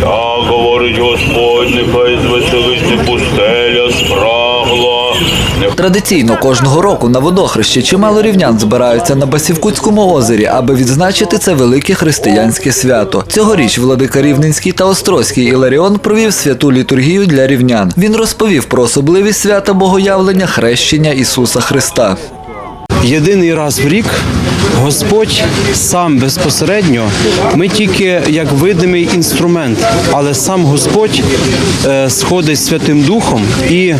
Так говорить Господь, нехай звеселиться пустеля, спрагла. Традиційно кожного року на водохрещі чимало рівнян збираються на Басівкутському озері, аби відзначити це велике християнське свято. Цьогоріч владика Рівненський та Острозький Іларіон провів святу літургію для рівнян. Він розповів про особливість свята Богоявлення хрещення Ісуса Христа. Єдиний раз в рік Господь сам безпосередньо, ми тільки як видимий інструмент, але сам Господь е, сходить Святим Духом і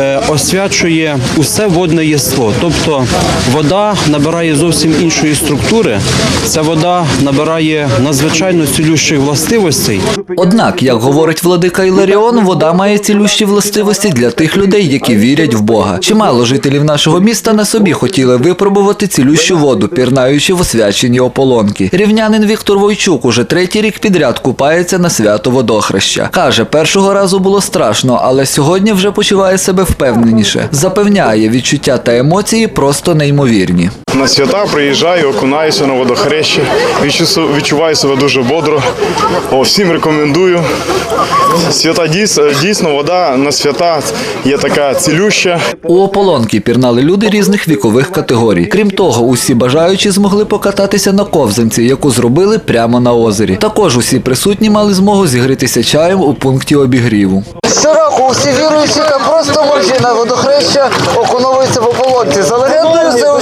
е, освячує усе водне єство. Тобто вода набирає зовсім іншої структури. Ця вода набирає надзвичайно цілющих властивостей. Однак, як говорить владика Іларіон, вода має цілющі властивості для тих людей, які вірять в Бога. Чимало жителів нашого міста на собі хотіли випробувати цілющу воду, пірнаючи в освячені ополонки. Рівнянин Віктор Войчук уже третій рік підряд купається на свято водохреща. Каже, першого разу було страшно, але сьогодні вже почуває себе впевненіше. Запевняє, відчуття та емоції просто неймовірні. На свята приїжджаю, окунаюся на водохрещі, відчуваю себе дуже бодро. О, всім рекомендую. Свята дійсно, дійсно вода на свята є така цілюща. У ополонки пірнали люди різних вікових категорій. Крім того, усі бажаючі змогли покататися на ковзанці, яку зробили прямо на озері. Також усі присутні мали змогу зігрітися чаєм у пункті обігріву. Щороку усі віруючі та просто на водохреща окуновуються в ополонці. За легендою, це